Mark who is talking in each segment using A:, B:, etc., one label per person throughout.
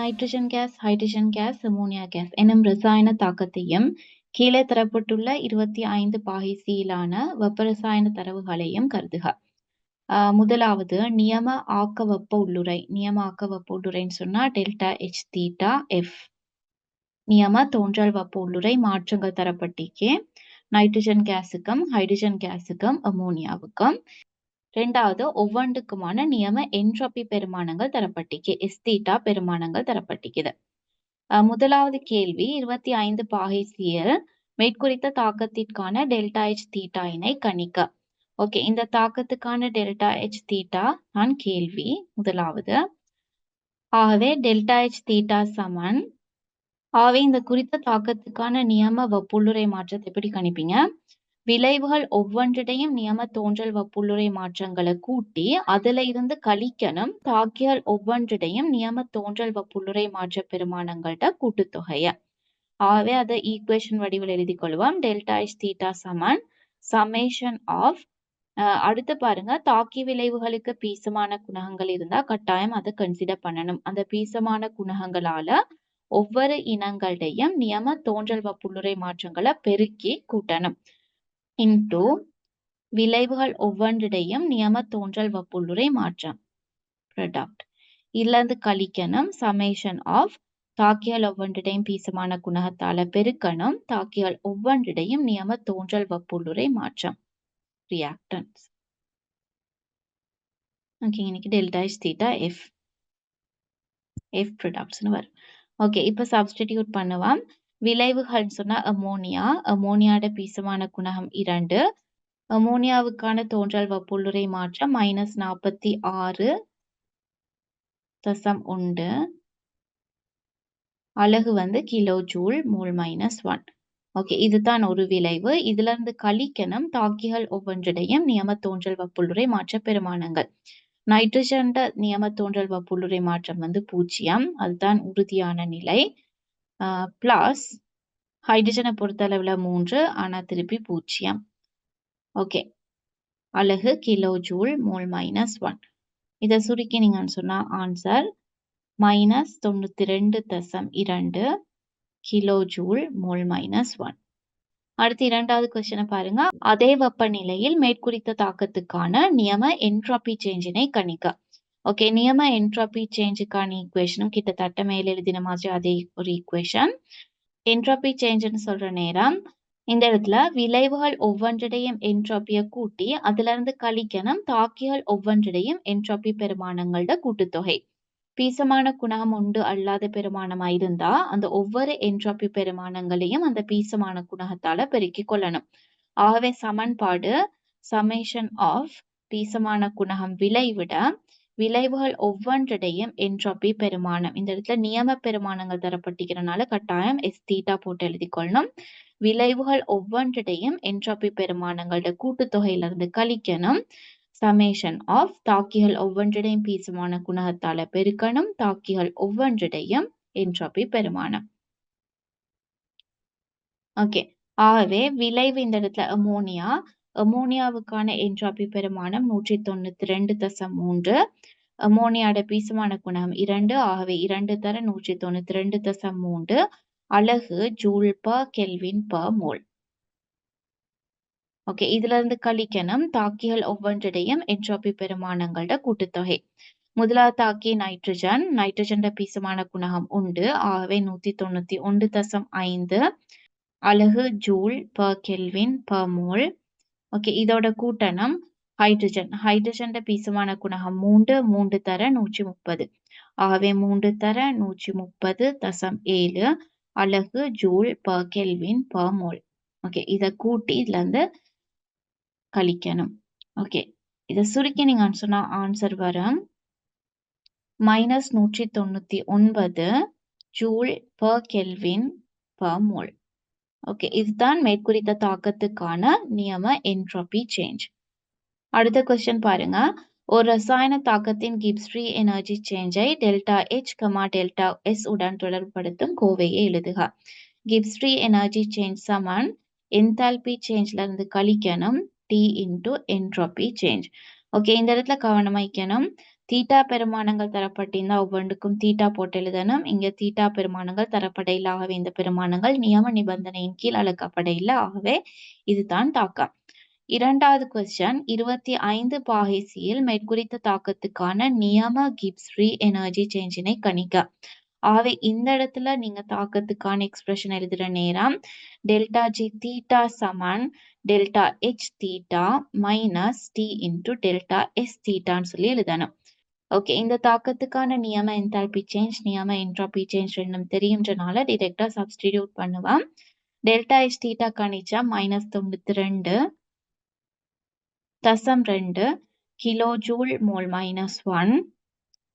A: Nitrogen gas hydrogen gas ammonia gas எனும் ரசாயன தாக்கத்தையும் கீழே தரப்பட்டுள்ள இருபத்தி ஐந்து பாகிசியிலான வெப்ப ரசாயன தரவுகளையும் கருதுக. ஆஹ் முதலாவது நியம ஆக்க வெப்ப உள்ளுரை நியம ஆக்க வெப்ப உள்ளுரைன்னு சொன்னா டெல்டா எச் தீட்டா எஃப் நியம தோன்றல் வெப்ப உள்ளுரை மாற்றங்கள் தரப்பட்டிக்கு. நைட்ரஜன் கேஸுக்கும் ஹைட்ரஜன் கேஸுக்கும் அமோனியாவுக்கும் ரெண்டாவது ஒவ்வொன்றுக்குமான நியம என்ட்ரோபி பெருமானங்கள் தரப்பட்டிக்கு எஸ் தீட்டா பெருமானங்கள் தரப்பட்டிக்குது. முதலாவது கேள்வி இருபத்தி ஐந்து பாகைசியல் மேற்குறித்த தாக்கத்திற்கான டெல்டா ஹெச் தீட்டாயினை கணிக்க. ஓகே இந்த தாக்கத்துக்கான டெல்டா ஹெச் தீட்டா நான் கேள்வி முதலாவது. ஆகவே டெல்டா எச் தீட்டா சமன். ஆகவே இந்த குறித்த தாக்கத்துக்கான நியம வப்புள்ளுரை மாற்றத்தை எப்படி கணிப்பீங்க? விளைவுகள் ஒவ்வொன்றிடையும் நியம தோன்றல் வப்புள்ளுரை மாற்றங்களை கூட்டி அதுல இருந்து கழிக்கணும். தாக்கியல் ஒவ்வொன்றிடையும் நியம தோன்றல் வப்புள்ளுரை மாற்ற பெருமானங்கள்ட கூட்டுத்தொகைய. ஆகவே அதை ஈக்குவேஷன் வடிவில் எழுதி கொள்வோம். டெல்டா இஸ் தீட்டா சமன். சமேஷன் ஆஃப் அடுத்து பாருங்க. தாக்கி விளைவுகளுக்கு பீசமான குணகங்கள் இருந்தா கட்டாயம் அதை கன்சிடர் பண்ணணும். அந்த பீசமான குணகங்களால ஒவ்வொரு இனங்களுடையும் நியம தோன்றல் வப்புள்ளுரை மாற்றங்களை பெருக்கி கூட்டணும். இன்டூ விளைவுகள் ஒவ்வொன்றிடையும் நியம தோன்றல் வப்புள்ளுரை மாற்றம். ப்ரொடக்ட் இல்லந்து கழிக்கணும் சமேஷன் ஆஃப் தாக்கிகள் ஒவ்வொன்றிடையும் பீசமான குணகத்தால பெருக்கணும் தாக்கிகள் ஒவ்வொன்றிடையும் நியம தோன்றல் வப்புள்ளுரை மாற்றம். ரியாக்டன்ஸ் ஓகே இன்னைக்கு delta S theta F F ப்ரொடக்ட்ஸ்னு வரும். ஓகே இப்போ சப்ஸ்டிடியூட் பண்ணுவான் விளைவுகள் சொன்னா அமோனியா அமோனியாட பீசமான குணகம் இரண்டு. அமோனியாவுக்கான தோன்றல் வெப்புள்ளுரை மாற்றம் மைனஸ் நாற்பத்தி ஆறு தசம் உண்டு அழகு வந்து kilo joule mole minus one okay இதுதான் ஒரு விளைவு. இதுல இருந்து கழிக்கணும். தாக்கிகள் ஒவ்வொன்றிடையும் நியம தோன்றல் வப்புள்ளுரை மாற்ற பெருமானங்கள் நைட்ரஜன் நியம தோன்றல் வப்புள்ளுரை மாற்றம் வந்து பூஜ்ஜியம். அதுதான் உறுதியான நிலை. பிளஸ் ஹைட்ரஜனை பொறுத்த அளவில் மூன்று ஆனா திருப்பி பூஜ்ஜியம். ஓகே அழகு kilo joule mole minus one இதை சுருக்கினீங்கன்னு சொன்னால் ஆன்சர் மைனஸ் தொண்ணூற்றி ரெண்டு தசம் இரண்டு kilo joule mole minus one அடுத்து இரண்டாவது கொஸ்டினை பாருங்க. அதே வெப்பநிலையில் மேற்குறித்த தாக்கத்துக்கான நியம என்ட்ராபி சேஞ்சினை கணிக்க. ஓகே நியம என்ட்ராபி சேஞ்சுக்கான ஈக்குவேஷனும் கிட்டத்தட்ட மேல் எழுதின மாதிரி அதே ஒரு ஈக்குவேஷன் என்ட்ராபி சேஞ்சுன்னு சொல்ற நேரம் இந்த இடத்துல விளைவுகள் ஒவ்வொன்றிடையும் என்ட்ராப்பியை கூட்டி அதுல இருந்து கழிக்கணும் தாக்கிகள் ஒவ்வொன்றிடையும் என்ட்ராப்பி பெருமானங்களோட கூட்டுத்தொகை பீசமான குணகம் உண்டு அல்லாத பெருமானமா இருந்தா அந்த ஒவ்வொரு என்ட்ராப்பி பெருமானங்களையும் அந்த பீசமான குணகத்தால பெருக்கிக் கொள்ளணும் ஆகவே சமன்பாடு சமேஷன் ஆஃப் பீசமான குணகம் விளைவிட விளைவுகள் ஒவ்வொன்றிடையும் என்ட்ராப்பி பெருமானம். இந்த இடத்துல நியம பெருமானங்கள் தரப்பட்டிருக்கிறனால கட்டாயம் எஸ் தீட்டா போட்டு எழுதிக்கொள்ளணும். விளைவுகள் ஒவ்வொன்றிடையும் என்ட்ராப்பி பெருமானங்களோட கூட்டுத்தொகையிலிருந்து கழிக்கணும். சமேஷன் ஆஃப் தாக்கிகள் ஒவ்வொன்றிடையும் பீசமான குணகத்தால பெருக்கணும். தாக்கிகள் ஒவ்வொன்றிடையும் என்ட்ராப்பி பெருமானம். ஓகே ஆகவே விளைவு இந்த இடத்துல அமோனியா அமோனியாவுக்கான என்ட்ராபி பெருமானம் நூற்றி தொண்ணூத்தி ரெண்டு தசம் மூன்று. அமோனியாட பீசமான குணகம் இரண்டு. ஆகவே இரண்டு தர நூற்றி தொண்ணூத்தி ரெண்டு தசம் மூன்று. அலகு ஜூல் ப கெல்வின் ப மோல். ஓகே இதுல இருந்து கழிக்கணும். தாக்கிகள் ஒவ்வொன்றிடையும் என்ட்ராபி பெருமானங்களோட கூட்டுத்தொகை. முதலாவது தாக்கி நைட்ரஜன். நைட்ரஜன் பீசமான குணகம் உண்டு. ஆகவே நூத்தி தொண்ணூத்தி ஒன்று தசம் ஐந்து. அலகு ஜூல் ப கெல்வின் ப மோல். ஓகே இதோட கூட்டணம் ஹைட்ரஜன் ஹைட்ரஜன் பீசமான குணகம் மூன்று மூன்று தர நூற்றி முப்பது. ஆகவே மூன்று தர நூற்றி முப்பது தசம் ஏழு அலகு ஜூல் ப கெல்வின் ப மோல் ஓகே இதை கூட்டி இதுல இருந்து கழிக்கணும். ஓகே இதை சுருக்கினீங்கன்னு சொன்னா ஆன்சர் வரும். மைனஸ் நூற்றி தொண்ணூத்தி ஒன்பது ஜூல் ப கெல்வின் ப மோல் ஓகே இதுதான் மேற்குறித்த தாக்கத்துக்கான நியம என்ட்ரோபி சேஞ்ச் அடுத்த கொஸ்டின் பாருங்க. ஒரு ரசாயன தாக்கத்தின் Gibbs free energy சேஞ்சை delta H comma delta S உடன் தொடர்புபடுத்தும் கோவையை எழுதுக. கிப்ஸ் ஃப்ரீ எனர்ஜி சேஞ்ச் சமன் என்தால்பி சேஞ்ச்ல இருந்து கழிக்கணும். T into entropy change okay இந்த இடத்துல கவனமாய்க்கணும் தீட்டா பெருமானங்கள் தரப்பட்டிருந்தா ஒவ்வொன்றுக்கும் தீட்டா போட்டு எழுதணும். இங்க தீட்டா பெருமானங்கள் தரப்படையில் ஆகவே இந்த பெருமானங்கள் நியம நிபந்தனையின் கீழ் அழைக்கப்படையில் ஆகவே இதுதான் தாக்கம். இரண்டாவது கொஸ்டின் இருபத்தி ஐந்து பாகைசியில் மேற்குறித்த தாக்கத்துக்கான நியம கிப்ஸ் ஃப்ரீ எனர்ஜி சேஞ்சினை கணிக்க. ஆகவே இந்த இடத்துல நீங்க தாக்கத்துக்கான எக்ஸ்பிரஷன் எழுதுற நேரம் டெல்டா ஜி தீட்டா சமன் delta H theta minus T into delta S தீட்டான்னு சொல்லி எழுதணும். ஓகே இந்த தாக்கத்துக்கான நியம என்தால்பி சேஞ்ச் நியம என்ட்ராபி சேஞ்ச் ரெண்டும் தெரியுன்றனால டிரெக்டா சப்ஸ்டிடியூட் பண்ணுவேன் டெல்டா எஸ் தீட்டா கணிச்சா மைனஸ் தொண்ணூத்தி ரெண்டு தசம் ரெண்டு kilo joule mole minus one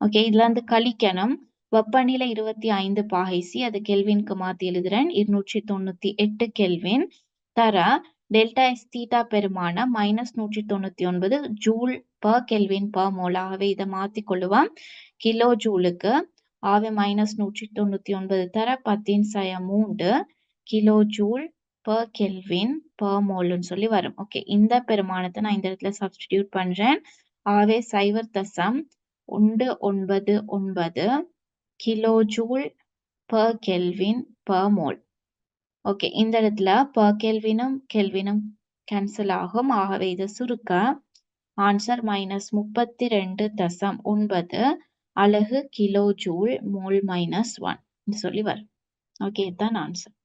A: okay இதுல இருந்து கழிக்கணும். வெப்பநிலை இருபத்தி ஐந்து பாகைசி அது கெல்வின்க்கு மாத்தி எழுதுறேன். இருநூற்றி தொண்ணூத்தி எட்டு கெல்வின் தர டெல்டா எஸ் தீட்டா பெருமானம் மைனஸ் நூற்றி தொண்ணூத்தி ஒன்பது joule per kelvin per mole ஆகவே இதை மாத்தி கொள்ளுவோம். கிலோ ஜூலுக்கு ஆகவே மைனஸ் நூற்றி தொண்ணூத்தி ஒன்பது தர பத்தின் சய மூன்று kilo joule per kelvin per மோல்னு சொல்லி வரும். ஓகே இந்த பெருமானத்தை நான் இந்த இடத்துல சப்ஸ்டிடியூட் பண்றேன். ஆகவே சைவர் தசம் ஒன்று ஒன்பது ஒன்பது kilo joule per kelvin per mole okay இந்த இடத்துல பர் கேள்வினம் கேள்வினம் கேன்சல் ஆகும். ஆகவே இதை சுருக்க ஆன்சர் மைனஸ் முப்பத்தி ரெண்டு தசம் ஒன்பது அழகு kilo joule mole minus one சொல்லி வரும். ஓகே இதுதான் ஆன்சர்